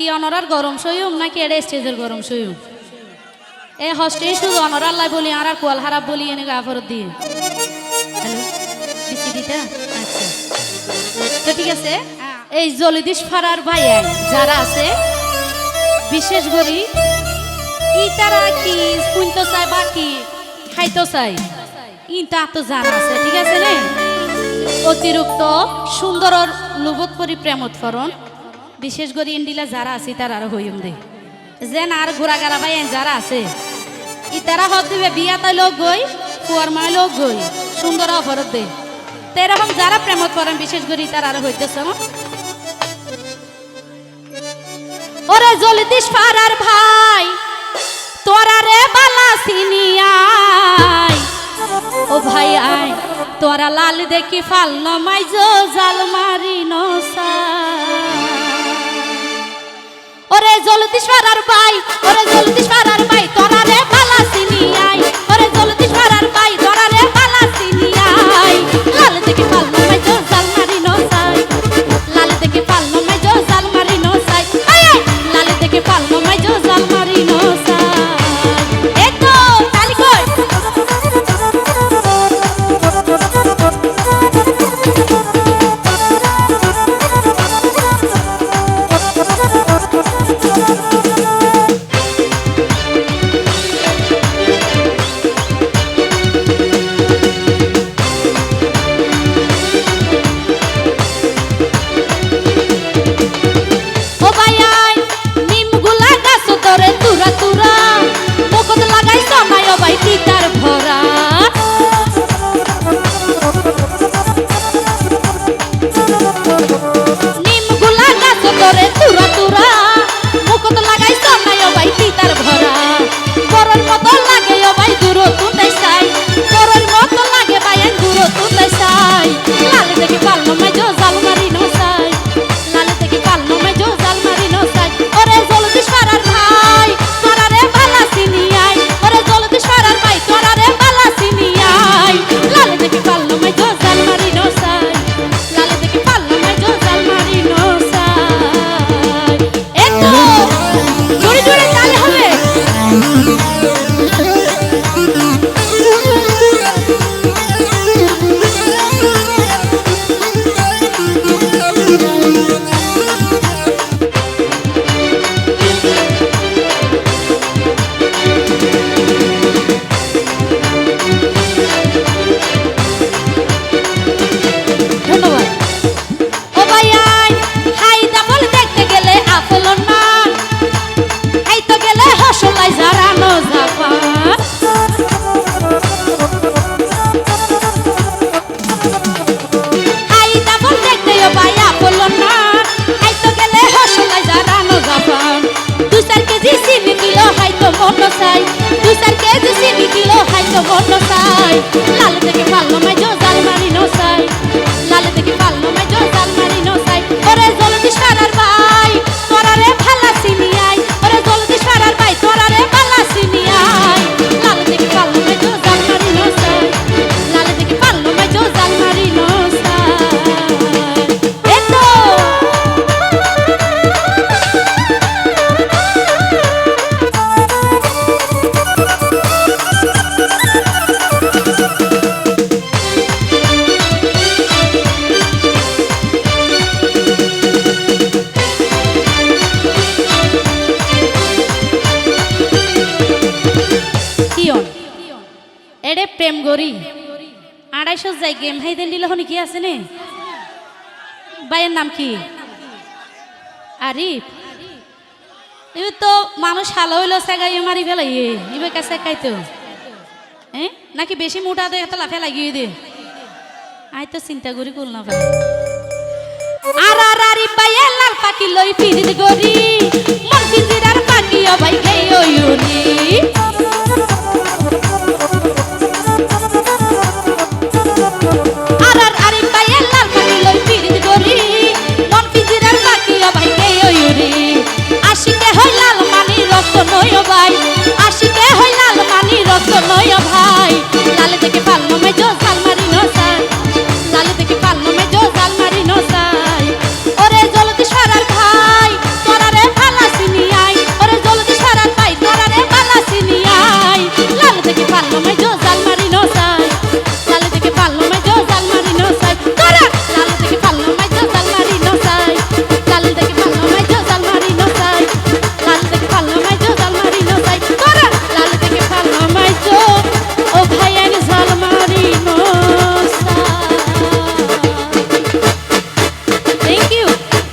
কি অনরার গরম সইম নাকি এটা স্টেজের গরম সইম এ হস্টে শুধু অনরার লাই বলি, আর কোয়াল হারাপ বলি, এনে গাফরত দিয়ে। আচ্ছা। তো ঠিক আছে, এই জলিদিস ফাড়ার ভাই যারা আছে, বিশেষ করি ই তারা কি শুনতে চায় বা কি খাইতে চায়। ইটা তো জানা আছে, ঠিক আছে নে? অতিরিক্ত সুন্দরর লোভত পরি প্রেমত ফরণ বিশেষ করে ইন্ডিলা যারা আছে, তার আর হইম দে। যেন আর ঘোরা গারা ভাই যারা আছে, ই তারা হত দিবে, বিয়া তাই লোক গই কুয়ার মায় লোক গই, সুন্দর অফরত দে। তো এরকম যারা প্রেমত করেন, বিশেষ করে তার আর হইতেছে না ওরে জলদিস ফারার ভাই, তোরা রে বালা সিনিয়াই ও ভাই আয় তোরা লাল দেখি ফাল নমাই, জো জাল মারি নসা ওরে জলদি সারার ভাই ওরে জলদি ফারার এডে প্রেম গরি আড়াইশো যাই গেম হাই দেন হনি কি আছে নে? ভাইয়ের নাম কি? আরিফ। ইবে তো মানুষ হালো হইল সেগাই মারি ফেলাই ইবে কাছে খাইতো হ্যাঁ নাকি বেশি মোটা দে, এত লাফে লাগিয়ে দে। আই তো চিন্তা করি করল না ভাই। আর আর আরি পায়ে লাল পাখি লই ফিরিত গরি মন পিজিরার ও ভাই খেয়ে ওই